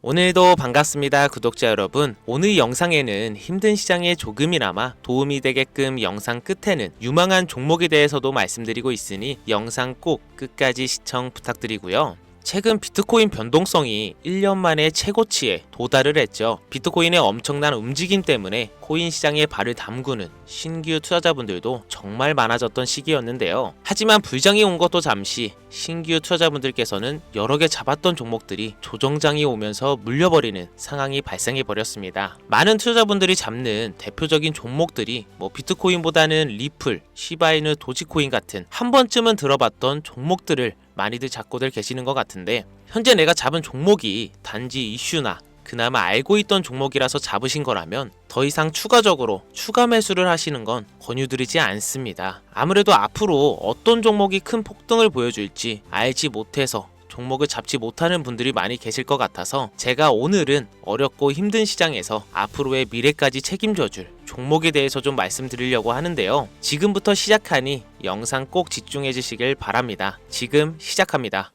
오늘도 반갑습니다 구독자 여러분. 오늘 영상에는 힘든 시장에 조금이나마 도움이 되게끔 영상 끝에는 유망한 종목에 대해서도 말씀드리고 있으니 영상 꼭 끝까지 시청 부탁드리고요 최근 비트코인 변동성이 1년 만에 최고치에 도달을 했죠. 비트코인의 엄청난 움직임 때문에 코인 시장에 발을 담그는 신규 투자자분들도 정말 많아졌던 시기였는데요. 하지만 불장이 온 것도 잠시 신규 투자자분들께서는 여러 개 잡았던 종목들이 조정장이 오면서 물려버리는 상황이 발생해 버렸습니다. 많은 투자자분들이 잡는 대표적인 종목들이 뭐 비트코인보다는 리플, 시바이누, 도지코인 같은 한 번쯤은 들어봤던 종목들을 많이들 잡고들 계시는 것 같은데 현재 내가 잡은 종목이 단지 이슈나 그나마 알고 있던 종목이라서 잡으신 거라면 더 이상 추가적으로 추가 매수를 하시는 건 권유드리지 않습니다. 아무래도 앞으로 어떤 종목이 큰 폭등을 보여줄지 알지 못해서 종목을 잡지 못하는 분들이 많이 계실 것 같아서 제가 오늘은 어렵고 힘든 시장에서 앞으로의 미래까지 책임져줄 종목에 대해서 좀 말씀드리려고 하는데요. 지금부터 시작하니 영상 꼭 집중해 주시길 바랍니다. 지금 시작합니다.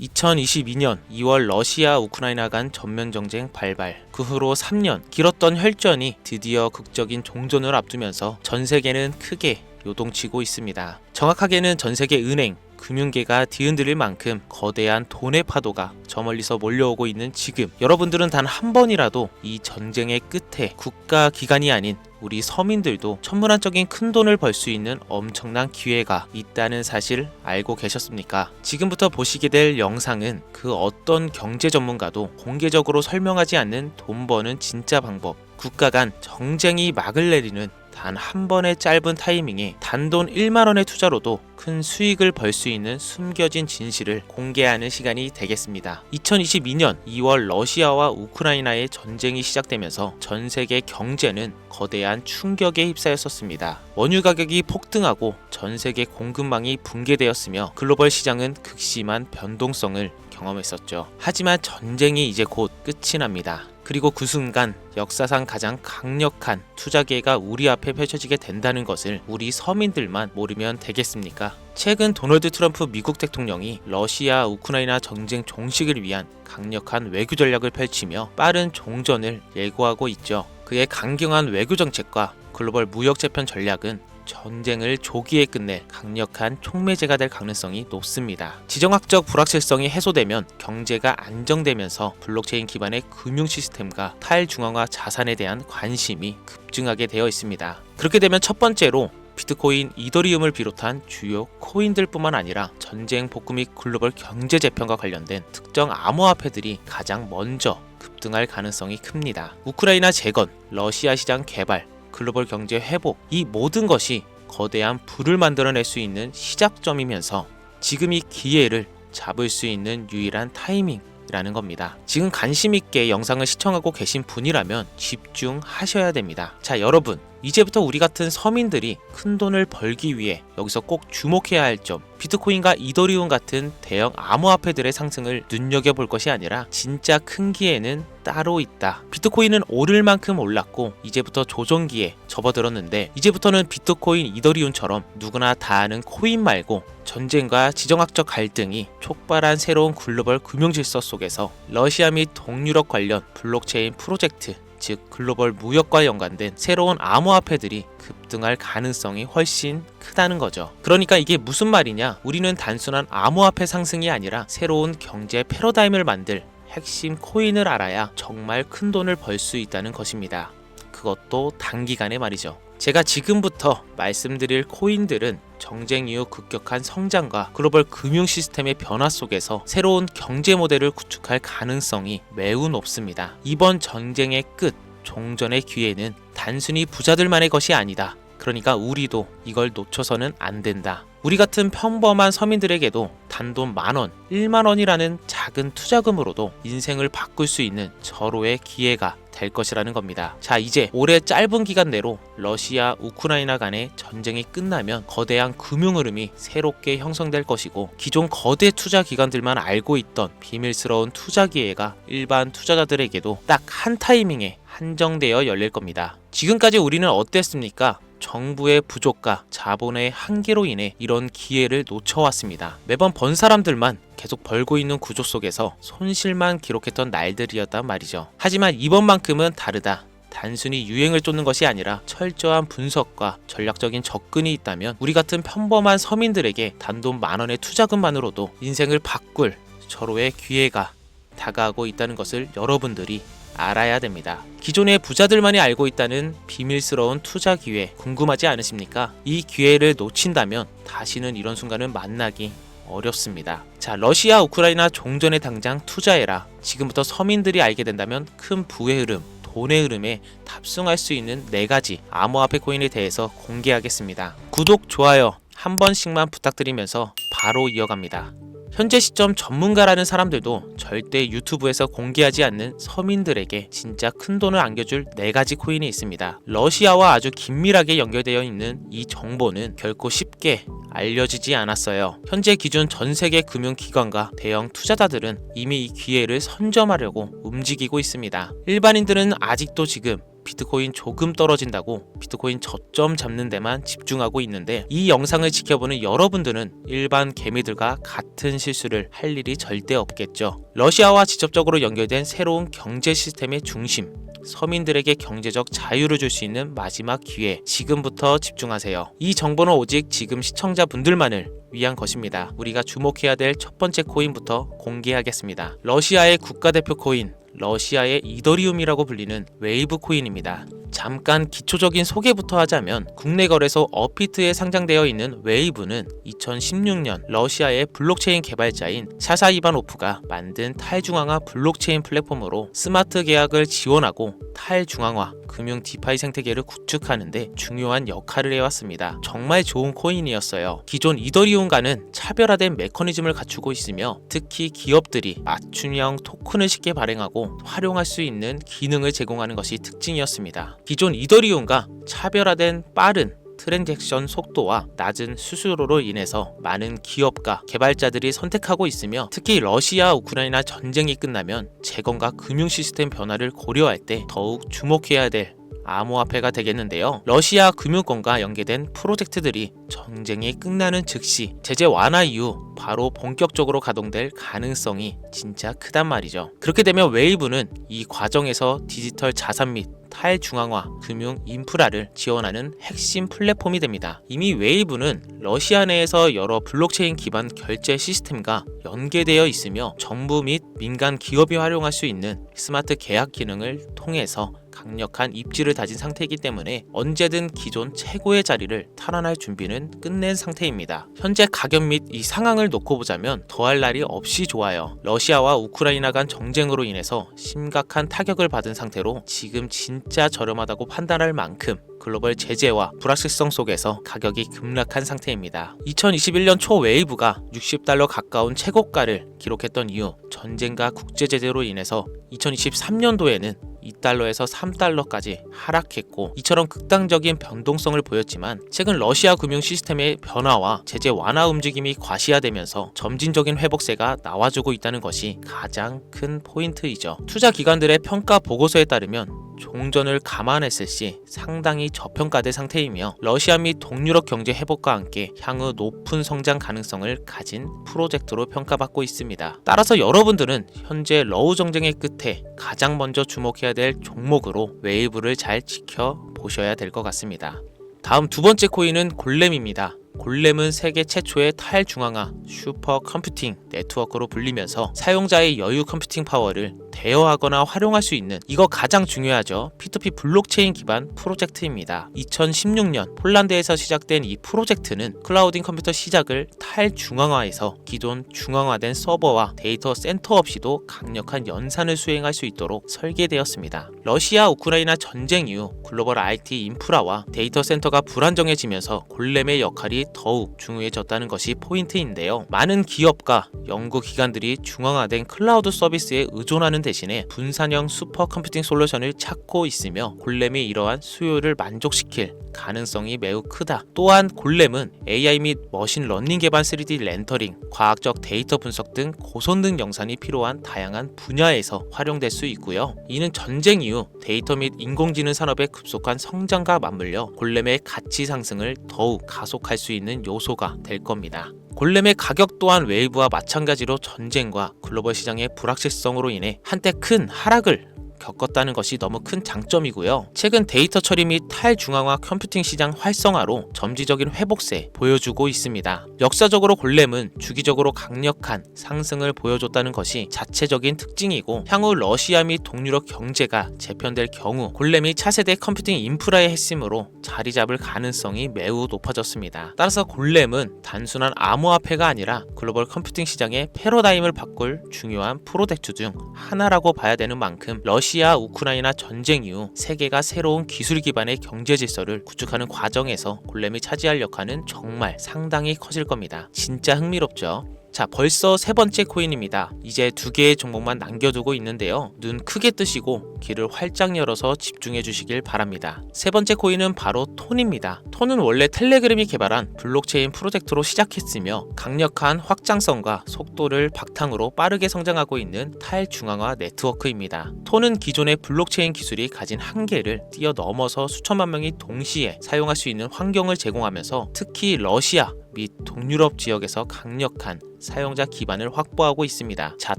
2022년 2월 러시아 우크라이나 간 전면 정쟁 발발. 그 후로 3년 길었던 혈전이 드디어 극적인 종전을 앞두면서 전 세계는 크게 요동치고 있습니다. 정확하게는 전 세계 은행, 금융계가 뒤흔들릴 만큼 거대한 돈의 파도가 저 멀리서 몰려오고 있는 지금 여러분들은 단 한 번이라도 이 전쟁의 끝에 국가 기관이 아닌 우리 서민들도 천문학적인 큰 돈을 벌 수 있는 엄청난 기회가 있다는 사실 알고 계셨습니까? 지금부터 보시게 될 영상은 그 어떤 경제 전문가도 공개적으로 설명하지 않는 돈 버는 진짜 방법, 국가 간 정쟁이 막을 내리는 단 한 번의 짧은 타이밍에 단돈 1만 원의 투자로도 큰 수익을 벌 수 있는 숨겨진 진실을 공개하는 시간이 되겠습니다. 2022년 2월 러시아와 우크라이나의 전쟁이 시작되면서 전 세계 경제는 거대한 충격에 휩싸였었습니다. 원유 가격이 폭등하고 전 세계 공급망이 붕괴되었으며 글로벌 시장은 극심한 변동성을 경험했었죠. 하지만 전쟁이 이제 곧 끝이 납니다. 그리고 그 순간 역사상 가장 강력한 투자 기회가 우리 앞에 펼쳐지게 된다는 것을 우리 서민들만 모르면 되겠습니까? 최근 도널드 트럼프 미국 대통령이 러시아 우크라이나 전쟁 종식을 위한 강력한 외교 전략을 펼치며 빠른 종전을 예고하고 있죠. 그의 강경한 외교 정책과 글로벌 무역 재편 전략은 전쟁을 조기에 끝낼 강력한 촉매제가 될 가능성이 높습니다. 지정학적 불확실성이 해소되면 경제가 안정되면서 블록체인 기반의 금융 시스템과 탈중앙화 자산에 대한 관심이 급증하게 되어 있습니다. 그렇게 되면 첫 번째로 비트코인, 이더리움을 비롯한 주요 코인들뿐만 아니라 전쟁 복구 및 글로벌 경제 재편과 관련된 특정 암호화폐들이 가장 먼저 급등할 가능성이 큽니다. 우크라이나 재건, 러시아 시장 개발, 글로벌 경제 회복 이 모든 것이 거대한 불을 만들어낼 수 있는 시작점이면서 지금 이 기회를 잡을 수 있는 유일한 타이밍이라는 겁니다. 지금 관심 있게 영상을 시청하고 계신 분이라면 집중하셔야 됩니다. 자, 여러분. 이제부터 우리 같은 서민들이 큰 돈을 벌기 위해 여기서 꼭 주목해야 할 점, 비트코인과 이더리움 같은 대형 암호화폐들의 상승을 눈여겨볼 것이 아니라 진짜 큰 기회는 따로 있다. 비트코인은 오를 만큼 올랐고 이제부터 조정기에 접어들었는데 이제부터는 비트코인, 이더리움처럼 누구나 다 아는 코인 말고 전쟁과 지정학적 갈등이 촉발한 새로운 글로벌 금융 질서 속에서 러시아 및 동유럽 관련 블록체인 프로젝트 즉 글로벌 무역과 연관된 새로운 암호화폐들이 급등할 가능성이 훨씬 크다는 거죠. 그러니까 이게 무슨 말이냐? 우리는 단순한 암호화폐 상승이 아니라 새로운 경제 패러다임을 만들 핵심 코인을 알아야 정말 큰 돈을 벌 수 있다는 것입니다. 그것도 단기간에 말이죠. 제가 지금부터 말씀드릴 코인들은 정쟁 이후 급격한 성장과 글로벌 금융 시스템의 변화 속에서 새로운 경제 모델을 구축할 가능성이 매우 높습니다. 이번 전쟁의 끝, 종전의 기회는 단순히 부자들만의 것이 아니다. 그러니까 우리도 이걸 놓쳐서는 안 된다. 우리 같은 평범한 서민들에게도 단돈 만 원, 1만 원이라는 작은 투자금으로도 인생을 바꿀 수 있는 절호의 기회가 될 것이라는 겁니다. 자, 이제 올해 짧은 기간 내로 러시아, 우크라이나 간의 전쟁이 끝나면 거대한 금융 흐름이 새롭게 형성될 것이고 기존 거대 투자 기관들만 알고 있던 비밀스러운 투자 기회가 일반 투자자들에게도 딱 한 타이밍에 한정되어 열릴 겁니다. 지금까지 우리는 어땠습니까? 정부의 부족과 자본의 한계로 인해 이런 기회를 놓쳐왔습니다. 매번 번 사람들만 계속 벌고 있는 구조 속에서 손실만 기록했던 날들이었단 말이죠. 하지만 이번만큼은 다르다. 단순히 유행을 쫓는 것이 아니라 철저한 분석과 전략적인 접근이 있다면 우리 같은 평범한 서민들에게 단돈 만 원의 투자금만으로도 인생을 바꿀 절호의 기회가 다가오고 있다는 것을 여러분들이 알아야 됩니다. 기존의 부자들만이 알고 있다는 비밀스러운 투자 기회 궁금하지 않으십니까? 이 기회를 놓친다면 다시는 이런 순간을 만나기 어렵습니다. 자, 러시아 우크라이나 종전에 당장 투자해라. 지금부터 서민들이 알게 된다면 큰 부의 흐름, 돈의 흐름에 탑승할 수 있는 네 가지 암호화폐 코인에 대해서 공개하겠습니다. 구독, 좋아요 한 번씩만 부탁드리면서 바로 이어갑니다. 현재 시점 전문가라는 사람들도 절대 유튜브에서 공개하지 않는 서민들에게 진짜 큰 돈을 안겨줄 네 가지 코인이 있습니다. 러시아와 아주 긴밀하게 연결되어 있는 이 정보는 결코 쉽게 알려지지 않았어요. 현재 기준 전 세계 금융기관과 대형 투자자들은 이미 이 기회를 선점하려고 움직이고 있습니다. 일반인들은 아직도 지금 비트코인 조금 떨어진다고 비트코인 저점 잡는 데만 집중하고 있는데 이 영상을 지켜보는 여러분들은 일반 개미들과 같은 실수를 할 일이 절대 없겠죠. 러시아와 직접적으로 연결된 새로운 경제 시스템의 중심, 서민들에게 경제적 자유를 줄 수 있는 마지막 기회, 지금부터 집중하세요. 이 정보는 오직 지금 시청자분들만을 위한 것입니다. 우리가 주목해야 될 첫 번째 코인부터 공개하겠습니다. 러시아의 국가대표 코인, 러시아의 이더리움이라고 불리는 웨이브 코인입니다. 잠깐 기초적인 소개부터 하자면 국내 거래소 어피트에 상장되어 있는 웨이브는 2016년 러시아의 블록체인 개발자인 샤사 이바노프가 만든 탈중앙화 블록체인 플랫폼으로 스마트 계약을 지원하고 탈중앙화 금융 디파이 생태계를 구축하는데 중요한 역할을 해왔습니다. 정말 좋은 코인이었어요. 기존 이더리움과는 차별화된 메커니즘을 갖추고 있으며 특히 기업들이 맞춤형 토큰을 쉽게 발행하고 활용할 수 있는 기능을 제공하는 것이 특징이었습니다. 기존 이더리움과 차별화된 빠른 트랜잭션 속도와 낮은 수수료로 인해서 많은 기업과 개발자들이 선택하고 있으며 특히 러시아 우크라이나 전쟁이 끝나면 재건과 금융 시스템 변화를 고려할 때 더욱 주목해야 될 암호화폐가 되겠는데요. 러시아 금융권과 연계된 프로젝트들이 전쟁이 끝나는 즉시 제재 완화 이후 바로 본격적으로 가동될 가능성이 진짜 크단 말이죠. 그렇게 되면 웨이브는 이 과정에서 디지털 자산 및 탈중앙화 금융 인프라를 지원하는 핵심 플랫폼이 됩니다. 이미 웨이브는 러시아 내에서 여러 블록체인 기반 결제 시스템과 연계되어 있으며 정부 및 민간 기업이 활용할 수 있는 스마트 계약 기능을 통해서 강력한 입지를 다진 상태이기 때문에 언제든 기존 최고의 자리를 탈환할 준비는 끝낸 상태입니다. 현재 가격 및 이 상황을 놓고 보자면 더할 날이 없이 좋아요. 러시아와 우크라이나 간 정쟁으로 인해서 심각한 타격을 받은 상태로 지금 진짜 저렴하다고 판단할 만큼 글로벌 제재와 불확실성 속에서 가격이 급락한 상태입니다. 2021년 초 웨이브가 60달러 가까운 최고가를 기록했던 이후 전쟁과 국제 제재로 인해서 2023년도에는 2달러에서 3달러까지 하락했고 이처럼 극단적인 변동성을 보였지만 최근 러시아 금융 시스템의 변화와 제재 완화 움직임이 과시화되면서 점진적인 회복세가 나와주고 있다는 것이 가장 큰 포인트이죠. 투자 기관들의 평가 보고서에 따르면 종전을 감안했을 시 상당히 저평가된 상태이며 러시아 및 동유럽 경제 회복과 함께 향후 높은 성장 가능성을 가진 프로젝트로 평가받고 있습니다. 따라서 여러분들은 현재 러우 정쟁의 끝에 가장 먼저 주목해야 될 종목으로 웨이브를 잘 지켜 보셔야 될 것 같습니다. 다음 두 번째 코인은 골렘입니다. 골렘은 세계 최초의 탈중앙화 슈퍼 컴퓨팅 네트워크로 불리면서 사용자의 여유 컴퓨팅 파워를 대여하거나 활용할 수 있는 이거 가장 중요하죠. P2P 블록체인 기반 프로젝트입니다. 2016년 폴란드에서 시작된 이 프로젝트는 클라우딩 컴퓨터 시작을 탈중앙화해서 기존 중앙화된 서버와 데이터 센터 없이도 강력한 연산을 수행할 수 있도록 설계되었습니다. 러시아 우크라이나 전쟁 이후 글로벌 IT 인프라와 데이터 센터가 불안정해지면서 골렘의 역할이 더욱 중요해졌다는 것이 포인트인데요. 많은 기업과 연구 기관들이 중앙화된 클라우드 서비스에 의존하는 대신에 분산형 슈퍼컴퓨팅 솔루션을 찾고 있으며 골렘이 이러한 수요를 만족시킬 가능성이 매우 크다. 또한 골렘은 AI 및 머신 러닝 기반 3D 렌터링, 과학적 데이터 분석 등 고성능 영상이 필요한 다양한 분야에서 활용될 수 있고요. 이는 전쟁 이후 데이터 및 인공지능 산업의 급속한 성장과 맞물려 골렘의 가치 상승을 더욱 가속할 수 있는 요소가 될 겁니다. 골렘의 가격 또한 웨이브와 마찬가지로 전쟁과 글로벌 시장의 불확실성으로 인해 한때 큰 하락을 겪었다는 것이 너무 큰 장점이고요. 최근 데이터 처리 및 탈중앙화 컴퓨팅 시장 활성화로 점지적인 회복세 보여주고 있습니다. 역사적으로 골렘은 주기적으로 강력한 상승을 보여줬다는 것이 자체적인 특징이고 향후 러시아 및 동유럽 경제가 재편될 경우 골렘이 차세대 컴퓨팅 인프라의 핵심으로 자리 잡을 가능성이 매우 높아졌습니다. 따라서 골렘은 단순한 암호화폐가 아니라 글로벌 컴퓨팅 시장의 패러다임을 바꿀 중요한 프로젝트 중 하나라고 봐야 되는 만큼 러시아 우크라이나 전쟁 이후 세계가 새로운 기술 기반의 경제 질서를 구축하는 과정에서 골렘이 차지할 역할은 정말 상당히 커질 겁니다. 진짜 흥미롭죠? 자, 벌써 세 번째 코인입니다. 이제 두 개의 종목만 남겨두고 있는데요. 눈 크게 뜨시고 귀를 활짝 열어서 집중해 주시길 바랍니다. 세 번째 코인은 바로 톤입니다. 톤은 원래 텔레그램이 개발한 블록체인 프로젝트로 시작했으며 강력한 확장성과 속도를 바탕으로 빠르게 성장하고 있는 탈중앙화 네트워크입니다. 톤은 기존의 블록체인 기술이 가진 한계를 뛰어넘어서 수천만 명이 동시에 사용할 수 있는 환경을 제공하면서 특히 러시아 및 동유럽 지역에서 강력한 사용자 기반을 확보하고 있습니다. 자,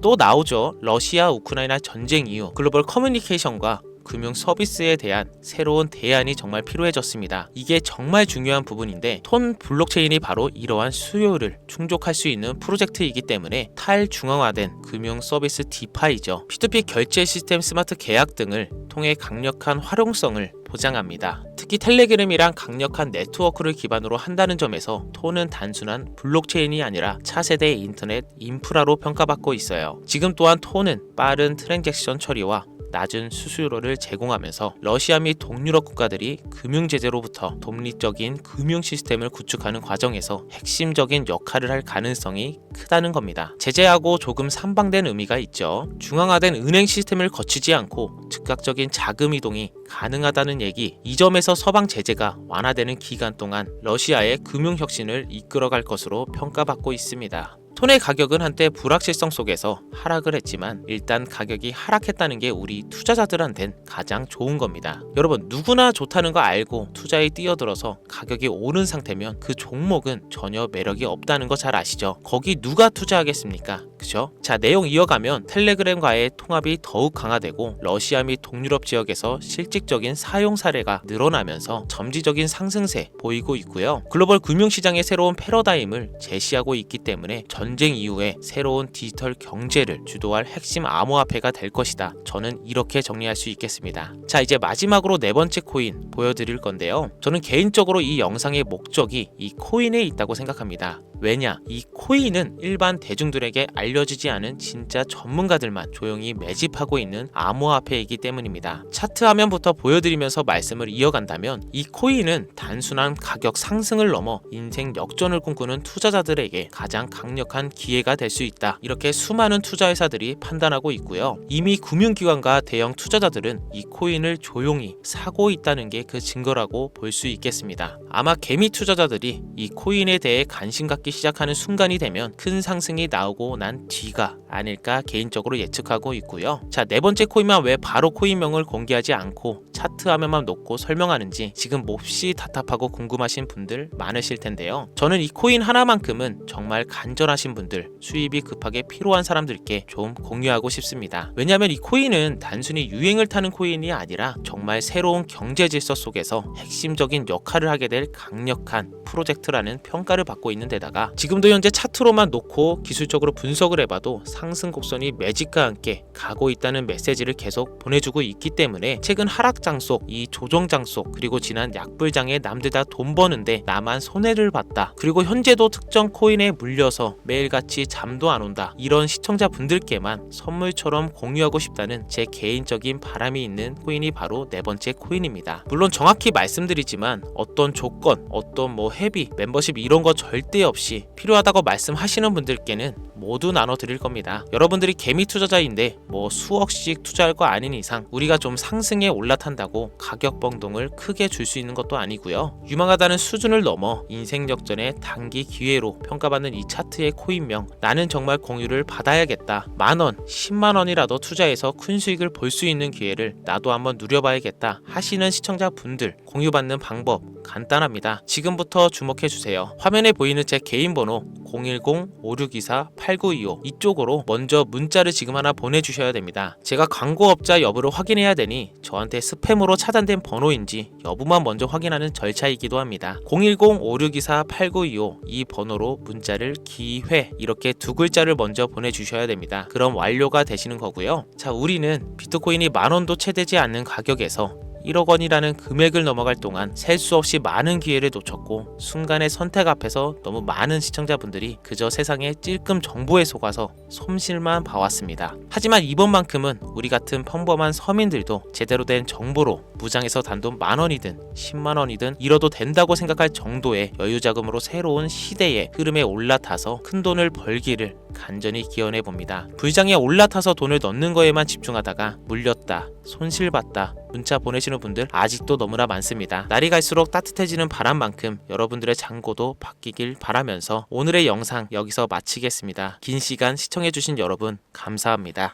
또 나오죠. 러시아 우크라이나 전쟁 이후 글로벌 커뮤니케이션과 금융 서비스에 대한 새로운 대안이 정말 필요해졌습니다. 이게 정말 중요한 부분인데 톤 블록체인이 바로 이러한 수요를 충족할 수 있는 프로젝트이기 때문에 탈중앙화된 금융 서비스 디파이죠. P2P 결제 시스템 스마트 계약 등을 통해 강력한 활용성을 보장합니다. 특히 텔레그램이랑 강력한 네트워크를 기반으로 한다는 점에서 톤은 단순한 블록체인이 아니라 차세대 인터넷 인프라로 평가받고 있어요. 지금 또한 톤은 빠른 트랜잭션 처리와 낮은 수수료를 제공하면서 러시아 및 동유럽 국가들이 금융 제재로부터 독립적인 금융 시스템을 구축하는 과정에서 핵심적인 역할을 할 가능성이 크다는 겁니다. 제재하고 조금 상반된 의미가 있죠. 중앙화된 은행 시스템을 거치지 않고 즉각적인 자금 이동이 가능하다는 얘기. 이 점에서 서방 제재가 완화되는 기간 동안 러시아의 금융 혁신을 이끌어갈 것으로 평가받고 있습니다. 톤의 가격은 한때 불확실성 속에서 하락을 했지만 일단 가격이 하락했다는 게 우리 투자자들한텐 가장 좋은 겁니다. 여러분 누구나 좋다는 거 알고 투자에 뛰어들어서 가격이 오른 상태면 그 종목은 전혀 매력이 없다는 거 잘 아시죠? 거기 누가 투자하겠습니까? 그죠? 자 내용 이어가면 텔레그램과의 통합이 더욱 강화되고 러시아 및 동유럽 지역에서 실질적인 사용 사례가 늘어나면서 점지적인 상승세 보이고 있고요. 글로벌 금융시장의 새로운 패러다임을 제시하고 있기 때문에 전쟁 이후에 새로운 디지털 경제를 주도할 핵심 암호화폐가 될 것이다. 저는 이렇게 정리할 수 있겠습니다. 자 이제 마지막으로 네 번째 코인 보여드릴 건데요. 저는 개인적으로 이 영상의 목적이 이 코인에 있다고 생각합니다. 왜냐? 이 코인은 일반 대중들에게 알려지지 않은 진짜 전문가들만 조용히 매집하고 있는 암호화폐이기 때문입니다. 차트 화면부터 보여드리면서 말씀을 이어간다면 이 코인은 단순한 가격 상승을 넘어 인생 역전을 꿈꾸는 투자자들에게 가장 강력한 기회가 될 수 있다. 이렇게 수많은 투자회사들이 판단하고 있고요. 이미 금융기관과 대형 투자자들은 이 코인을 조용히 사고 있다는 게 그 증거라고 볼 수 있겠습니다. 아마 개미 투자자들이 이 코인에 대해 관심 갖기 시작하는 순간이 되면 큰 상승이 나오고 난 뒤가 아닐까 개인적으로 예측하고 있고요. 자, 네 번째 코인만 왜 바로 코인명을 공개하지 않고 차트 화면만 놓고 설명하는지 지금 몹시 답답하고 궁금하신 분들 많으실 텐데요. 저는 이 코인 하나만큼은 정말 간절하신 분들, 수입이 급하게 필요한 사람들께 좀 공유하고 싶습니다. 왜냐하면 이 코인은 단순히 유행을 타는 코인이 아니라 정말 새로운 경제 질서 속에서 핵심적인 역할을 하게 될 강력한 프로젝트라는 평가를 받고 있는 데다가 지금도 현재 차트로만 놓고 기술적으로 분석을 해봐도 상승 곡선이 매직과 함께 가고 있다는 메시지를 계속 보내주고 있기 때문에 최근 하락 장 속, 이 조정 장 속, 그리고 지난 약불장에 남들 다 돈 버는데 나만 손해를 봤다. 그리고 현재도 특정 코인에 물려서 매 매일같이 잠도 안 온다. 이런 시청자분들께만 선물처럼 공유하고 싶다는 제 개인적인 바람이 있는 코인이 바로 네 번째 코인입니다. 물론 정확히 말씀드리지만 어떤 조건, 어떤 뭐 회비, 멤버십 이런 거 절대 없이 필요하다고 말씀하시는 분들께는 모두 나눠 드릴 겁니다. 여러분들이 개미 투자자인데 뭐 수억씩 투자할 거 아닌 이상 우리가 좀 상승에 올라탄다고 가격 변동을 크게 줄 수 있는 것도 아니고요. 유망하다는 수준을 넘어 인생 역전의 단기 기회로 평가받는 이 차트의 코인명 나는 정말 공유를 받아야겠다. 만 원, 10만 원이라도 투자해서 큰 수익을 볼 수 있는 기회를 나도 한번 누려봐야겠다 하시는 시청자분들 공유받는 방법 간단합니다. 지금부터 주목해 주세요. 화면에 보이는 제 개인 번호 010-5624-8925 이쪽으로 먼저 문자를 지금 하나 보내주셔야 됩니다. 제가 광고업자 여부를 확인해야 되니 저한테 스팸으로 차단된 번호인지 여부만 먼저 확인하는 절차이기도 합니다. 010-5624-8925 이 번호로 문자를 기회 이렇게 두 글자를 먼저 보내주셔야 됩니다. 그럼 완료가 되시는 거고요. 자, 우리는 비트코인이 만 원도 채 되지 않는 가격에서 1억 원이라는 금액을 넘어갈 동안 셀 수 없이 많은 기회를 놓쳤고 순간의 선택 앞에서 너무 많은 시청자분들이 그저 세상의 찔끔 정보에 속아서 솜실만 봐왔습니다. 하지만 이번만큼은 우리 같은 평범한 서민들도 제대로 된 정보로 무장에서 단돈 만 원이든 10만 원이든 잃어도 된다고 생각할 정도의 여유 자금으로 새로운 시대의 흐름에 올라타서 큰 돈을 벌기를 간절히 기원해 봅니다. 불장에 올라타서 돈을 넣는 거에만 집중하다가 물렸다, 손실봤다, 문자 보내시는 분들 아직도 너무나 많습니다. 날이 갈수록 따뜻해지는 바람만큼 여러분들의 잔고도 바뀌길 바라면서 오늘의 영상 여기서 마치겠습니다. 긴 시간 시청해주신 여러분 감사합니다.